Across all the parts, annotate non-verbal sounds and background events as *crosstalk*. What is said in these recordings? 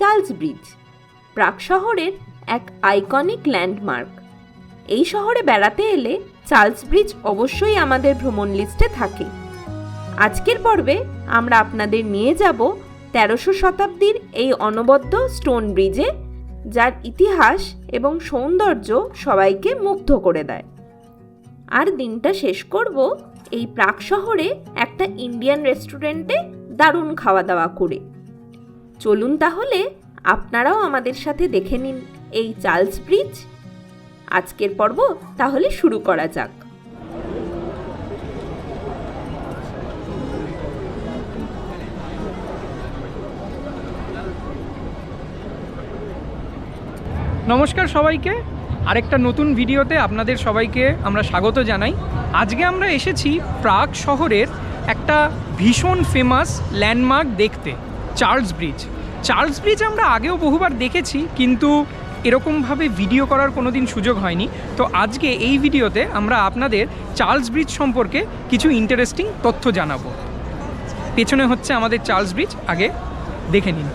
Charles bridge প্রাগ শহরের এক iconic landmark. এই শহরে বেড়াতে এলে চার্লস ব্রিজ অবশ্যই আমাদের ভ্রমণ লিস্টে থাকে। আজকের পর্বে আমরা আপনাদের নিয়ে যাব তেরোশো শতাব্দীর এই অনবদ্য স্টোন ব্রিজে, যার ইতিহাস এবং সৌন্দর্য সবাইকে মুগ্ধ করে দেয়। আর দিনটা শেষ করব এই প্রাক শহরে একটা ইন্ডিয়ান রেস্টুরেন্টে দারুণ খাওয়া দাওয়া করে। চলুন তাহলে আপনারাও আমাদের সাথে দেখে নিন এই চার্লস ব্রিজ। আজকের পর্ব তাহলে শুরু করা যাক। নমস্কার সবাইকে। আরেকটা নতুন ভিডিওতে আপনাদের সবাইকে আমরা স্বাগত জানাই। আজকে আমরা এসেছি প্রাগ শহরের একটা ভীষণ ফেমাস ল্যান্ডমার্ক দেখতে। Charles bridge. চার্লস ব্রিজ আমরা আগেও বহুবার দেখেছি, কিন্তু এরকমভাবে ভিডিও করার কোনো দিন সুযোগ হয়নি। তো আজকে এই ভিডিওতে আমরা আপনাদের চার্লস ব্রিজ সম্পর্কে কিছু ইন্টারেস্টিং তথ্য জানাব। পেছনে হচ্ছে আমাদের চার্লস ব্রিজ, আগে দেখে নিন।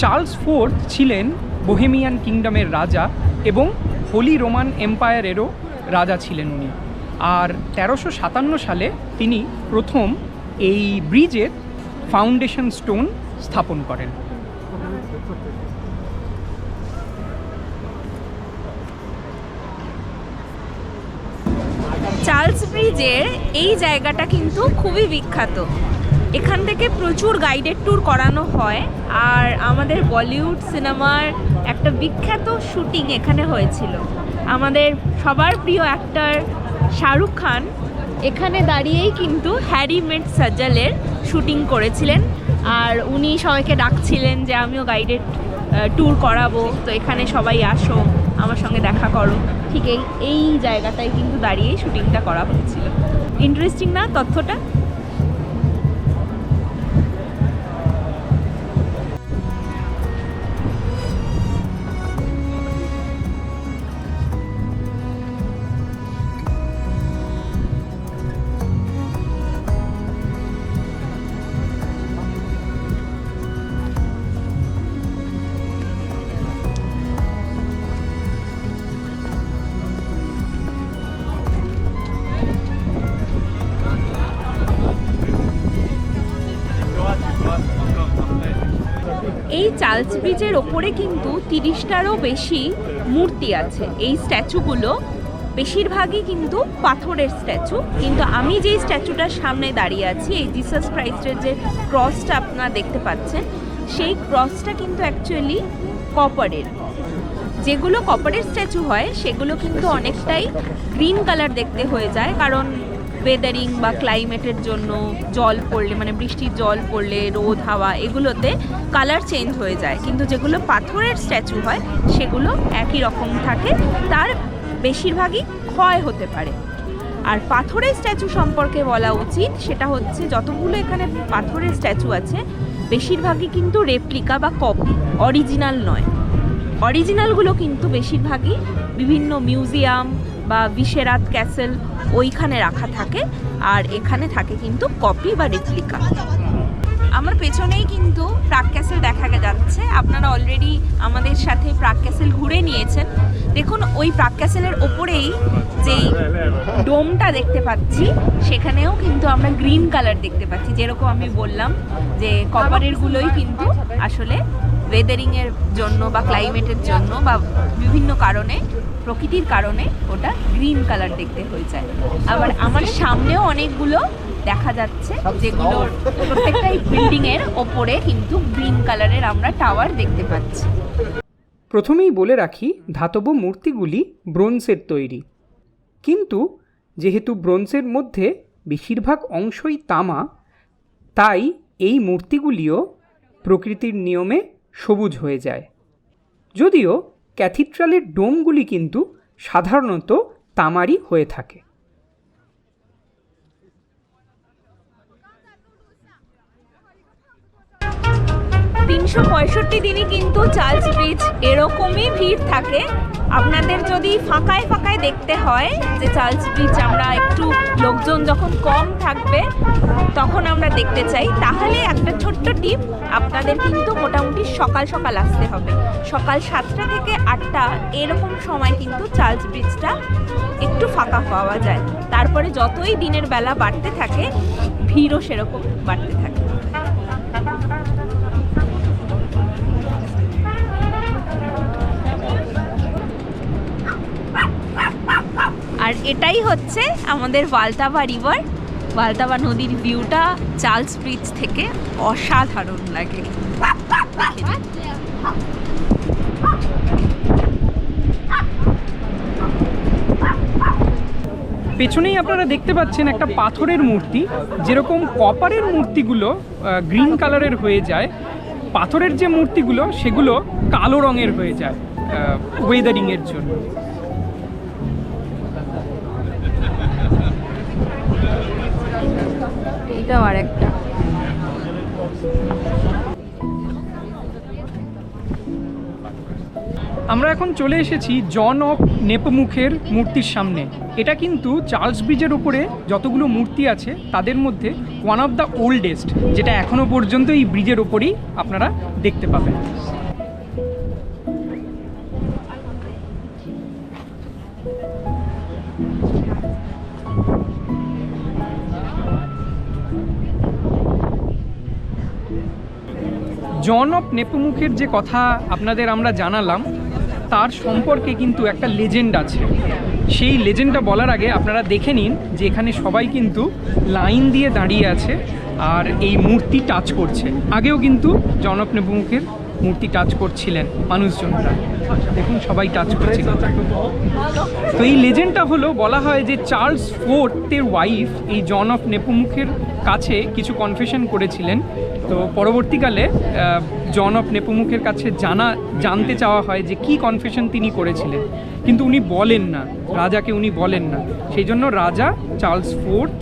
চার্লস ফোর্থ ছিলেন বোহেমিয়ান কিংডমের রাজা এবং হোলি রোমান এম্পায়ারেরও রাজা ছিলেন উনি। আর তেরোশো সাতান্ন সালে তিনি প্রথম এই ব্রিজের ফাউন্ডেশন স্টোন স্থাপন করেন। চার্লস ব্রিজের এই জায়গাটা কিন্তু খুবই বিখ্যাত। এখান থেকে প্রচুর গাইডেড ট্যুর করানো হয় আর আমাদের বলিউড সিনেমার একটা বিখ্যাত শুটিং এখানে হয়েছিল। আমাদের সবার প্রিয় অ্যাক্টর শাহরুখ খান এখানে দাঁড়িয়েই কিন্তু হ্যারি মেট সাজ্জালের শুটিং করেছিলেন। আর উনি সবাইকে ডাকছিলেন যে আমিও গাইডেড ট্যুর করাবো। তো এখানে সবাই আসো, আমার সঙ্গে দেখা করো। ঠিক এই এই জায়গাটায় কিন্তু দাঁড়িয়ে শুটিংটা করা হয়েছিল। ইন্টারেস্টিং না তথ্যটা? চার্লস ব্রিজের ওপরে কিন্তু তিরিশটারও বেশি মূর্তি আছে। এই স্ট্যাচুগুলো বেশিরভাগই কিন্তু পাথরের স্ট্যাচু। কিন্তু আমি যেই স্ট্যাচুটার সামনে দাঁড়িয়ে আছি, এই জিসাস ক্রাইস্টের যে ক্রসটা আপনারা দেখতে পাচ্ছেন, সেই ক্রসটা কিন্তু অ্যাকচুয়ালি কপারের। যেগুলো কপারের স্ট্যাচু হয়, সেগুলো কিন্তু অনেকটাই গ্রিন কালার দেখতে হয়ে যায়। কারণ ওয়েদারিং বা ক্লাইমেটের জন্য জল পড়লে মানে বৃষ্টির জল পড়লে, রোদ, হাওয়া, এগুলোতে কালার চেঞ্জ হয়ে যায়। কিন্তু যেগুলো পাথরের স্ট্যাচু হয়, সেগুলো একই রকম থাকে। তার বেশিরভাগই ক্ষয় হতে পারে। আর পাথরের স্ট্যাচু সম্পর্কে বলা উচিত, সেটা হচ্ছে যতগুলো এখানে পাথরের স্ট্যাচু আছে, বেশিরভাগই কিন্তু রেপ্লিকা বা কপি অরিজিনাল নয়। অরিজিনালগুলো কিন্তু বেশিরভাগই বিভিন্ন মিউজিয়াম বা বিশেরাত ক্যাসেল ওইখানে রাখা থাকে, আর এখানে থাকে কিন্তু কপি বা রেপ্লিকা। আমার পেছনেই কিন্তু প্রাক ক্যাসেল দেখা যাচ্ছে। আপনারা অলরেডি আমাদের সাথে প্রাক ক্যাসেল ঘুরে নিয়েছেন। দেখুন, ওই প্রাক ক্যাসেলের ওপরেই যেই ডোমটা দেখতে পাচ্ছি, সেখানেও কিন্তু আমরা গ্রিন কালার দেখতে পাচ্ছি। যেরকম আমি বললাম যে কপারের গুলোই কিন্তু আসলে ওয়েদারিংয়ের জন্য বা ক্লাইমেটের জন্য বা বিভিন্ন কারণে, প্রকৃতির কারণে ওটা গ্রিন কালার দেখতে হয়ে যায়। আবার আমার সামনেও অনেকগুলো দেখা যাচ্ছে যেগুলোর প্রত্যেকটাই বিল্ডিং এর ওপরে কিন্তু গ্রিন কালারের আমরা টাওয়ার দেখতে পাচ্ছি। প্রথমেই বলে রাখি, ধাতব মূর্তিগুলি ব্রোঞ্জের তৈরি। কিন্তু যেহেতু ব্রোঞ্জের মধ্যে বেশিরভাগ অংশই তামা, তাই এই মূর্তিগুলিও প্রকৃতির নিয়মে সবুজ হয়ে যায়। যদিও ক্যাথিড্রালের ডোমগুলি কিন্তু সাধারণত তামারি হয়ে থাকে। তিনশো পঁয়ষট্টি দিনই কিন্তু চার্লস ব্রিজ এরকমই ভিড় থাকে। আপনাদের যদি ফাঁকায় ফাঁকায় দেখতে হয় যে চার্লস ব্রিজ আমরা একটু লোকজন যখন কম থাকবে, তখন আমরা দেখতে চাই। তাহলে একটা ছোট্ট টিপ, আপনাদের কিন্তু মোটামুটি সকাল সকাল আসতে হবে। সকাল সাতটা থেকে আটটা এরকম সময় কিন্তু চার্লস ব্রিজটা একটু ফাঁকা পাওয়া যায়। তারপরে যতই দিনের বেলা বাড়তে থাকে, ভিড়ও সেরকম বাড়তে থাকে। আর এটাই হচ্ছে আমাদের ওয়ালতাবা রিভার। ওয়ালতাবা নদীর ভিউটা চার্লস ব্রিজ থেকে অসাধারণ লাগে। পেছনেই আপনারা দেখতে পাচ্ছেন একটা পাথরের মূর্তি। যেরকম কপারের মূর্তিগুলো গ্রিন কালারের হয়ে যায়, পাথরের যে মূর্তিগুলো, সেগুলো কালো রঙের হয়ে যায় ওয়েদারিংয়ের জন্য। এইটাও আর একটা আমরা এখন চলে এসেছি জন অফ নেপমুখের মূর্তির সামনে। এটা কিন্তু চার্লস ব্রিজের উপরে যতগুলো মূর্তি আছে, তাদের মধ্যে ওয়ান অফ দ্য ওল্ডেস্ট যেটা এখনও পর্যন্ত এই ব্রিজের ওপরেই আপনারা দেখতে পাবেন। জন অফ নেপমুখের যে কথা আপনাদের আমরা জানালাম, তার সম্পর্কে কিন্তু একটা লেজেন্ড আছে। সেই লেজেন্ডটা বলার আগে আপনারা দেখে নিন যে এখানে সবাই কিন্তু লাইন দিয়ে দাঁড়িয়ে আছে আর এই মূর্তি টাচ করছে। আগেও কিন্তু জন অফ নেপমুখের মূর্তি টাচ করছিলেন মানুষজনরা। দেখুন সবাই টাচ করছিল। তো এই লেজেন্ডটা হলো, বলা হয় যে চার্লস ফোর্থের ওয়াইফ এই জন অফ নেপোমুখের কাছে কিছু কনফেশন করেছিলেন। তো পরবর্তীকালে জন অফ নেপোমুখের কাছে জানা, জানতে চাওয়া হয় যে কি কনফেশন তিনি করেছিলেন। কিন্তু উনি বলেন না, রাজাকে উনি বলেন না। সেই জন্য রাজা চার্লস ফোর্থ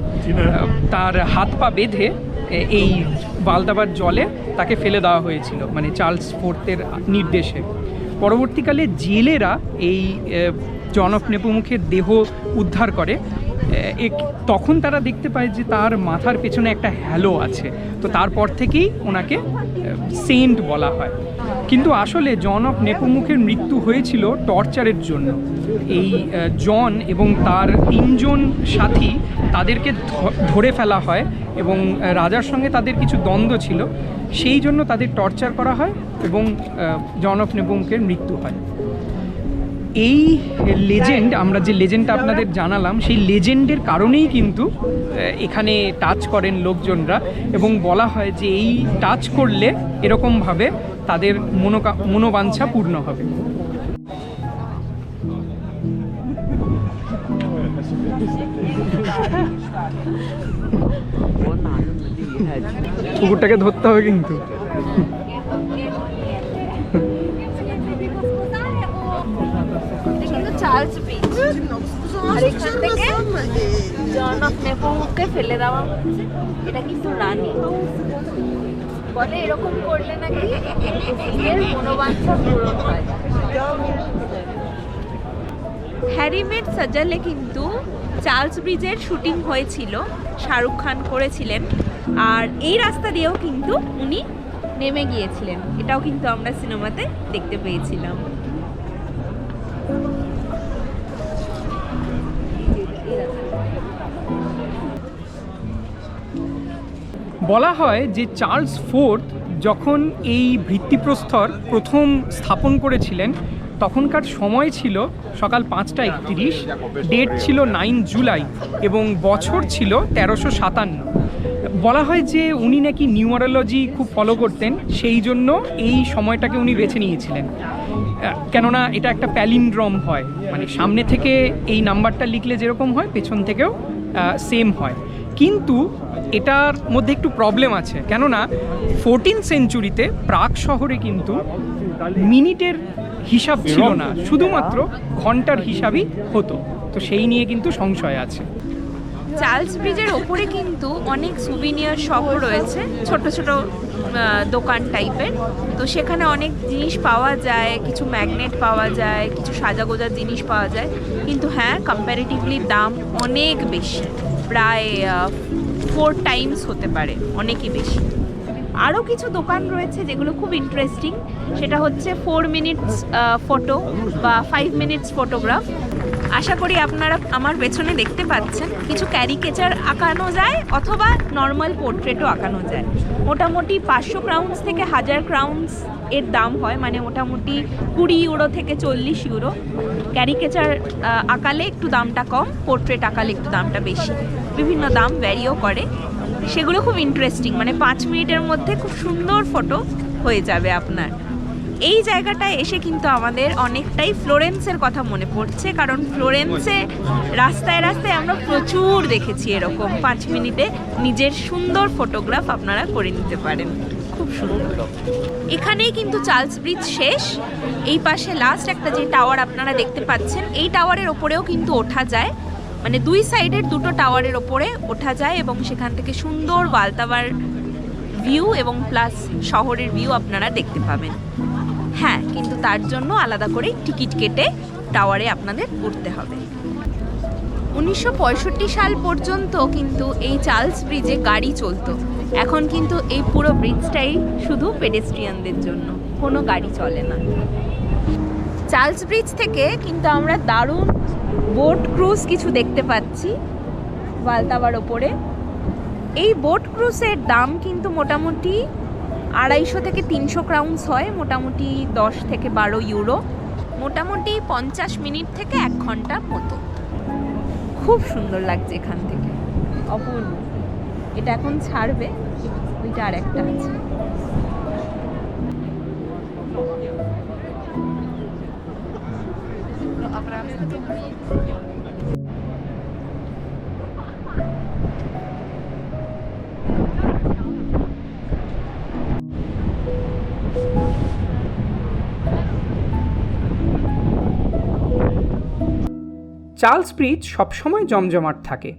তার হাত পা বেঁধে এই বালদাবার জলে তাকে ফেলে দেওয়া হয়েছিল মানে চার্লস ফোর্থের নির্দেশে। পরবর্তীকালে জেলেরা এই জন অফ নেপোমুখের দেহ উদ্ধার করে। তখন তারা দেখতে পায় যে তার মাথার পেছনে একটা হ্যালো আছে। তো তারপর থেকেই ওনাকে সেন্ট বলা হয়। কিন্তু আসলে জন অফ নেপোমুখের মৃত্যু হয়েছিল টর্চারের জন্য। এই জন এবং তার তিনজন সাথী তাদেরকে ধরে ফেলা হয় এবং রাজার সঙ্গে তাদের কিছু দ্বন্দ্ব ছিল। সেই জন্য তাদের টর্চার করা হয় এবং জন অফ নেপোমুখের মৃত্যু হয়। এই লেজেন্ড আমরা যে লেজেন্ডটা আপনাদের জানালাম সেই লেজেন্ডের কারণেই কিন্তু এখানে টাচ করেন লোকজনরা এবং বলা হয় যে এই টাচ করলে এরকমভাবে তাদের মনোকা মনোবাঞ্ছা পূর্ণ হবে। *laughs* কুকুরটাকে ধরতে হবে কিন্তু। চার্লস ব্রিজ আর এখান থেকে জন অফ নেপোমুখকে ফেলে দেওয়া হচ্ছে। এটা কিন্তু রানী। বলে এরকম করলে নাকি নিজের মনোবাঞ্ছা পূরণ হয়। হ্যারি মেট সাজালে কিন্তু চার্লস ব্রিজের শুটিং হয়েছিল শাহরুখ খান করেছিলেন। আর এই রাস্তা দিয়েও কিন্তু উনি নেমে গিয়েছিলেন। এটাও কিন্তু আমরা সিনেমাতে দেখতে পেয়েছিলাম। বলা হয় যে চার্লস ফোর্থ যখন এই ভিত্তিপ্রস্তর প্রথম স্থাপন করেছিলেন, তখনকার সময় ছিল সকাল পাঁচটা একত্রিশ, ডেট ছিল নাইন জুলাই এবং বছর ছিল তেরোশো সাতান্ন। বলা হয় যে উনি নাকি নিউমারোলজি খুব ফলো করতেন, সেই জন্য এই সময়টাকে উনি বেছে নিয়েছিলেন। কেননা এটা একটা প্যালিন্ড্রম হয় মানে সামনে থেকে এই নাম্বারটা লিখলে যেরকম হয়, পেছন থেকেও সেম হয়। কিন্তু এটার মধ্যে একটু প্রবলেম আছে। কেননা ফোরটিন সেঞ্চুরিতে প্রাগ শহরে কিন্তু মিনিটের হিসাব ছিল না শুধুমাত্র ঘণ্টার হিসাবই হতো। তো সেই নিয়ে কিন্তু সংশয় আছে। চার্লস ব্রিজের ওপরে কিন্তু অনেক সুভিনিয়ার শপও রয়েছে ছোট ছোট দোকান টাইপের। তো সেখানে অনেক জিনিস পাওয়া যায় কিছু ম্যাগনেট পাওয়া যায় কিছু সাজাগোজার জিনিস পাওয়া যায়। কিন্তু হ্যাঁ কম্প্যারেটিভলি দাম অনেক বেশি। প্রায় ফোর টাইমস হতে পারে, অনেকই বেশি। আরও কিছু দোকান রয়েছে যেগুলো খুব ইন্টারেস্টিং সেটা হচ্ছে ফোর মিনিটস ফটো বা ফাইভ মিনিটস ফটোগ্রাফ আশা করি আপনারা আমার পেছনে দেখতে পাচ্ছেন, কিছু ক্যারিকেচার আঁকানো যায় অথবা নর্মাল পোর্ট্রেটও আঁকানো যায়। মোটামুটি পাঁচশো ক্রাউন্স থেকে হাজার ক্রাউন্স এর দাম হয় মানে মোটামুটি কুড়ি ইউরো থেকে চল্লিশ ইউরো। ক্যারিকেচার আঁকালে একটু দামটা কম, পোর্ট্রেট আঁকালে একটু দামটা বেশি। বিভিন্ন দাম ভ্যারিও করে। সেগুলো খুব ইন্টারেস্টিং মানে পাঁচ মিনিটের মধ্যে খুব সুন্দর ফটো হয়ে যাবে আপনার। এই জায়গাটায় এসে কিন্তু আমাদের অনেকটাই ফ্লোরেন্সের কথা মনে পড়ছে, কারণ ফ্লোরেন্সে রাস্তায় রাস্তায় আমরা প্রচুর দেখেছি এরকম। পাঁচ মিনিটে নিজের সুন্দর ফটোগ্রাফ আপনারা করে নিতে পারেন। খুব সুন্দর। এখানেই কিন্তু চার্লস ব্রিজ শেষ। এই পাশে লাস্ট একটা যে টাওয়ার আপনারা দেখতে পাচ্ছেন, এই টাওয়ারের ওপরেও কিন্তু ওঠা যায়। মানে দুই সাইডের দুটো টাওয়ারের ওপরে ওঠা যায় এবং সেখান থেকে সুন্দর ওয়ালতাবার ভিউ এবং প্লাস শহরের ভিউ আপনারা দেখতে পাবেন। হ্যাঁ কিন্তু তার জন্য আলাদা করে টিকিট কেটে টাওয়ারে আপনাদের উঠতে হবে। উনিশশো পঁয়ষট্টি সাল পর্যন্ত কিন্তু এই চার্লস ব্রিজে গাড়ি চলতো। এখন কিন্তু এই পুরো ব্রিজটাই শুধু পেডেস্ট্রিয়ানদের জন্য, কোনো গাড়ি চলে না। চার্লস ব্রিজ থেকে কিন্তু আমরা দারুণ বোট ক্রুজ কিছু দেখতে পাচ্ছি বালতাবার ওপরে। এই বোট ক্রুজের দাম কিন্তু মোটামুটি আড়াইশো থেকে তিনশো ক্রাউন্স হয়, মোটামুটি দশ থেকে বারো ইউরো মোটামুটি পঞ্চাশ মিনিট থেকে এক ঘণ্টার মতো। খুব সুন্দর লাগছে এখান থেকে। অপূর্ব। এটা এখন ছাড়বে ওইটা আর একটা আছে চার্লস ব্রিজ সবসময় জমজমাট থাকে।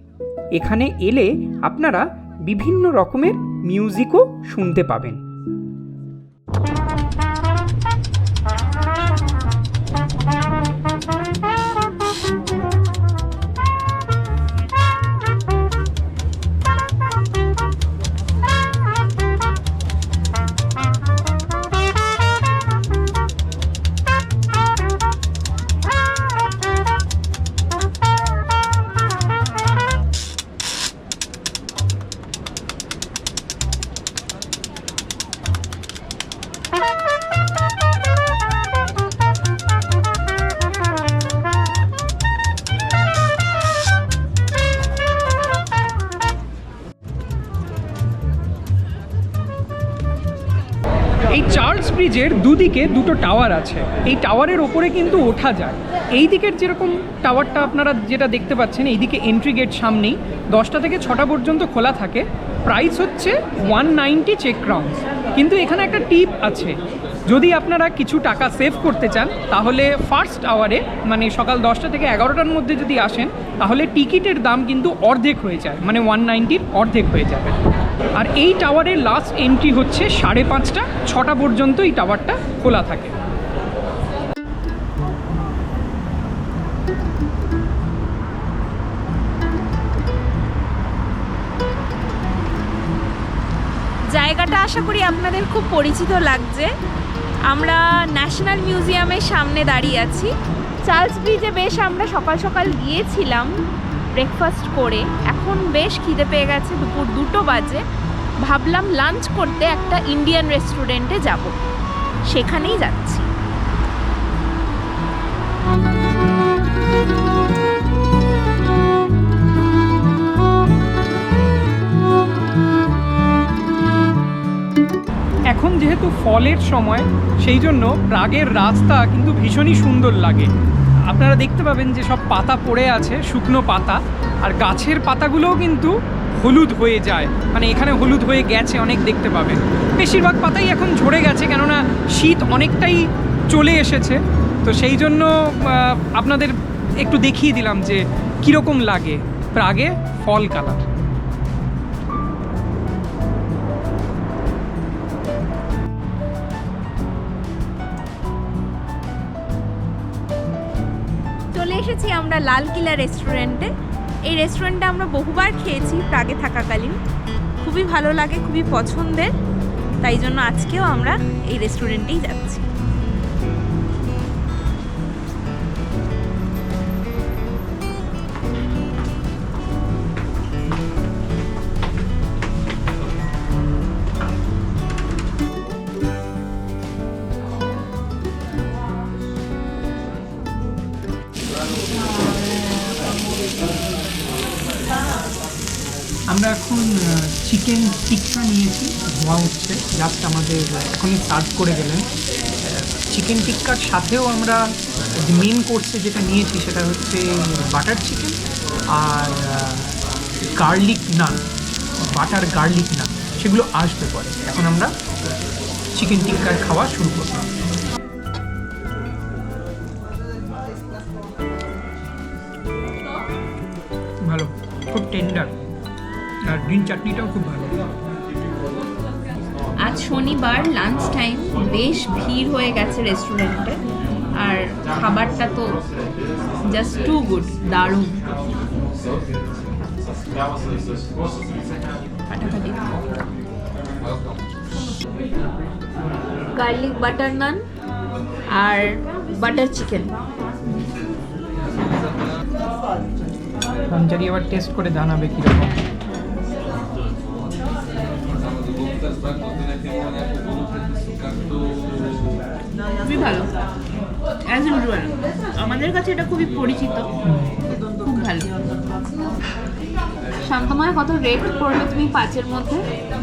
এখানে এলে আপনারা বিভিন্ন রকমের মিউজিকও শুনতে পাবেন। দুদিকে দুটো টাওয়ার আছে। এই টাওয়ারের ওপরে কিন্তু ওঠা যায়। এই দিকের যেরকম টাওয়ারটা আপনারা যেটা দেখতে পাচ্ছেন, এইদিকে এন্ট্রি গেট সামনেই দশটা থেকে ছটা পর্যন্ত খোলা থাকে। প্রাইস হচ্ছে ওয়ান নাইনটি চেক ক্রাউন্স কিন্তু এখানে একটা টিপ আছে। যদি আপনারা কিছু টাকা সেভ করতে চান, তাহলে ফার্স্ট আওয়ারে মানে সকাল দশটা থেকে এগারোটার মধ্যে যদি আসেন, তাহলে টিকিটের দাম কিন্তু অর্ধেক হয়ে যায়। মানে ওয়ান নাইনটির অর্ধেক হয়ে যাবে। আর এই টাওয়ারের লাস্ট এন্ট্রি হচ্ছে সাড়ে পাঁচটা, ছটা পর্যন্ত এই টাওয়ারটা খোলা থাকে। জায়গাটা আশা করি আপনাদের খুব পরিচিত লাগছে। আমরা ন্যাশনাল মিউজিয়ামের সামনে দাঁড়িয়ে আছি। চার্লস ব্রিজে বেশ আমরা সকাল সকাল গিয়েছিলাম। ব্রেকফাস্ট করে এখন বেশ খিদে পেয়ে গেছে, দুপুর দুটো বাজে। ভাবলাম লাঞ্চ করতে একটা ইন্ডিয়ান রেস্টুরেন্টে যাব। সেখানেই যাচ্ছি। এখন যেহেতু ফলের সময়, সেই জন্য প্রাগের রাস্তা কিন্তু ভীষণই সুন্দর লাগে। আপনারা দেখতে পাবেন যে সব পাতা পড়ে আছে, শুকনো পাতা। আর গাছের পাতাগুলোও কিন্তু হলুদ হয়ে যায়। মানে এখানে হলুদ হয়ে গেছে, অনেক দেখতে পাবেন। বেশিরভাগ পাতাই এখন ঝরে গেছে, কেননা শীত অনেকটাই চলে এসেছে। তো সেই জন্য আপনাদের একটু দেখিয়ে দিলাম যে কীরকম লাগে। প্রাগে ফল কালার। এসেছি আমরা লালকিলা রেস্টুরেন্টে। এই রেস্টুরেন্টটা আমরা বহুবার খেয়েছি প্রাগে থাকাকালীন। খুবই ভালো লাগে, খুবই পছন্দের। তাই জন্য আজকেও আমরা এই রেস্টুরেন্টেই যাচ্ছি। ধোয়া হচ্ছে জাস্ট আমাদের এখনই সার্ভ করে গেলেন। চিকেন টিক্কার সাথেও আমরা মেন কোর্সে যেটা নিয়েছি সেটা হচ্ছে বাটার চিকেন আর garlic naan butter garlic naan সেগুলো আসবে পরে। এখন আমরা চিকেন টিক্কার খাওয়া শুরু করলাম ভালো। খুব টেন্ডার আর গ্রিন চাটনিটাও খুব ভালো। আজ শনিবার লাঞ্চ টাইম বেশ ভিড় হয়ে গেছে রেস্টুরেন্টে আর খাবারটা তো জাস্ট টু গুড দারুণ। গার্লিক বাটার নান আর বাটার চিকেন পাঞ্জারি আবার টেস্ট করে জানাবে কীরকম। খুবই ভালো। অ্যাজ ইউজুয়াল আমাদের কাছে এটা খুবই পরিচিত। খুব ভালো। শান্তময় কত রেট করবে তুমি পাঁচের মধ্যে?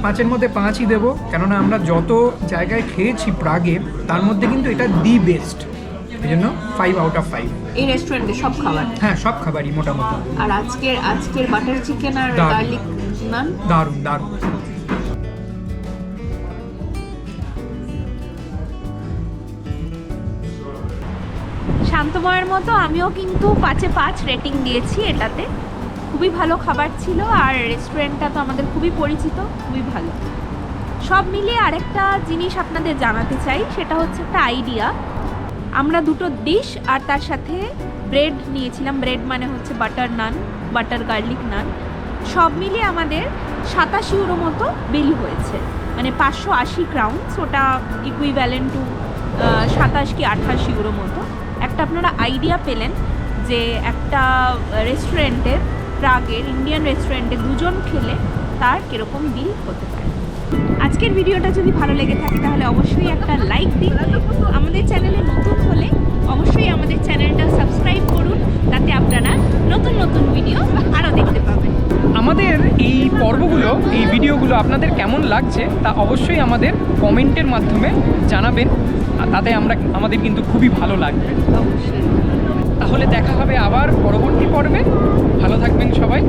পাঁচের মধ্যে পাঁচই দেবো। কেননা আমরা যত জায়গায় খেয়েছি প্রাগে তার মধ্যে কিন্তু এটা দি বেস্ট এই জন্য ফাইভ আউট অফ ফাইভ এই রেস্টুরেন্টে সব খাবার? হ্যাঁ সব খাবারই মোটামুটি। আর আজকের আজকের বাটার চিকেন আর। গার্লিক নান দারুণ দারুণ। শান্তময়ের মতো আমিও কিন্তু পাঁচে পাঁচ রেটিং দিয়েছি এটাতে। খুবই ভালো খাবার ছিল আর রেস্টুরেন্টটা তো আমাদের খুবই পরিচিত, খুবই ভালো। সব মিলিয়ে আরেকটা জিনিস আপনাদের জানাতে চাই, সেটা হচ্ছে একটা আইডিয়া আমরা দুটো ডিশ আর তার সাথে ব্রেড নিয়েছিলাম। ব্রেড মানে হচ্ছে butter naan butter garlic naan সব মিলিয়ে আমাদের সাতাশ ইউরো মতো বিল হয়েছে। মানে পাঁচশো আশি ক্রাউন্স ওটা ইকুইভ্যালেন্ট টু সাতাশ কি আঠাশ ইউরো মতো। একটা আপনারা আইডিয়া পেলেন যে একটা রেস্টুরেন্টের প্রাগের ইন্ডিয়ান রেস্টুরেন্টে দুজন খেলে তার কীরকম বিল হতে পারে। আজকের ভিডিওটা যদি ভালো লেগে থাকে, তাহলে অবশ্যই একটা লাইক দিন। আমাদের চ্যানেলে নতুন হলে অবশ্যই আমাদের চ্যানেলটা সাবস্ক্রাইব করুন, তাতে আপনারা নতুন নতুন ভিডিও আরও দেখতে পাবেন। আমাদের এই পর্বগুলো, এই ভিডিওগুলো আপনাদের কেমন লাগছে তা অবশ্যই আমাদের কমেন্টের মাধ্যমে জানাবেন। তাতে আমরা আমাদের কিন্তু খুবই ভালো লাগবে। তাহলে দেখা হবে আবার পরবর্তী পর্বে। ভালো থাকবেন সবাই।